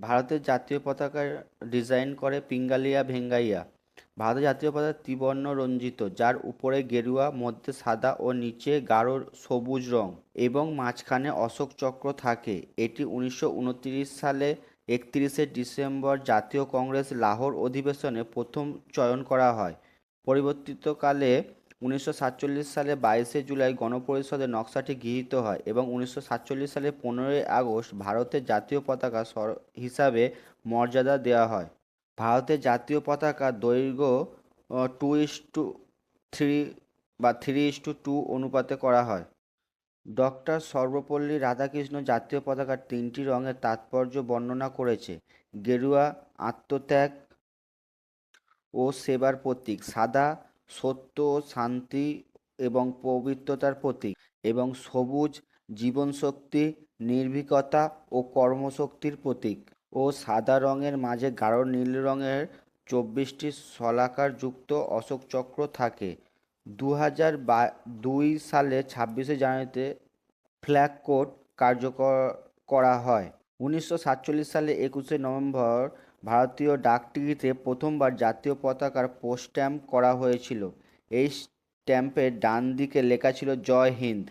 ভারতের জাতীয় পতাকা ডিজাইন করে পিঙ্গালিয়া ভেঙ্গাইয়া। ভারতের জাতীয় পতাকা ত্রিবর্ণ রঞ্জিত, যার উপরে গেরুয়া, মধ্যে সাদা ও নিচে গাঢ় সবুজ রং এবং মাঝখানে অশোক চক্র থাকে। এটি উনিশশো উনত্রিশ সালে একত্রিশে ডিসেম্বর জাতীয় কংগ্রেস লাহোর অধিবেশনে প্রথম চয়ন করা হয়। পরিবর্তিতকালে উনিশশো সাতচল্লিশ সালে বাইশে জুলাই গণপরিষদের নকশাটি গৃহীত হয় এবং উনিশশো সাতচল্লিশ সালে পনেরোই আগস্ট ভারতের জাতীয় পতাকা হিসাবে মর্যাদা দেওয়া হয়। ভারতের জাতীয় পতাকা দৈর্ঘ্য টু ইস টু থ্রি বা থ্রি ইস টু টু অনুপাতে করা হয়। ডক্টর সর্বপল্লী রাধাকৃষ্ণ জাতীয় পতাকার তিনটি রঙের তাৎপর্য বর্ণনা করেছে। গেরুয়া, আত্মত্যাগ ও সেবার প্রতীক, সাদা সত্য, শান্তি এবং পবিত্রতার প্রতীক এবং সবুজ জীবনশক্তি, নির্ভীকতা ও কর্মশক্তির প্রতীক ও সাদা রঙের মাঝে গাঢ় নীল রঙের চব্বিশটি শলাকার যুক্ত অশোক চক্র থাকে। দু হাজার দুই সালে ছাব্বিশে জানুয়ারিতে ফ্ল্যাগ কোড কার্যকর করা হয়। উনিশশো সাতচল্লিশ সালে একুশে নভেম্বর ভারতীয় ডাকটিকিতে প্রথমবার জাতীয় পতাকার পোস্ট স্ট্যাম্প করা হয়েছিল। এই স্ট্যাম্পের ডান দিকে লেখা ছিল, জয় হিন্দ।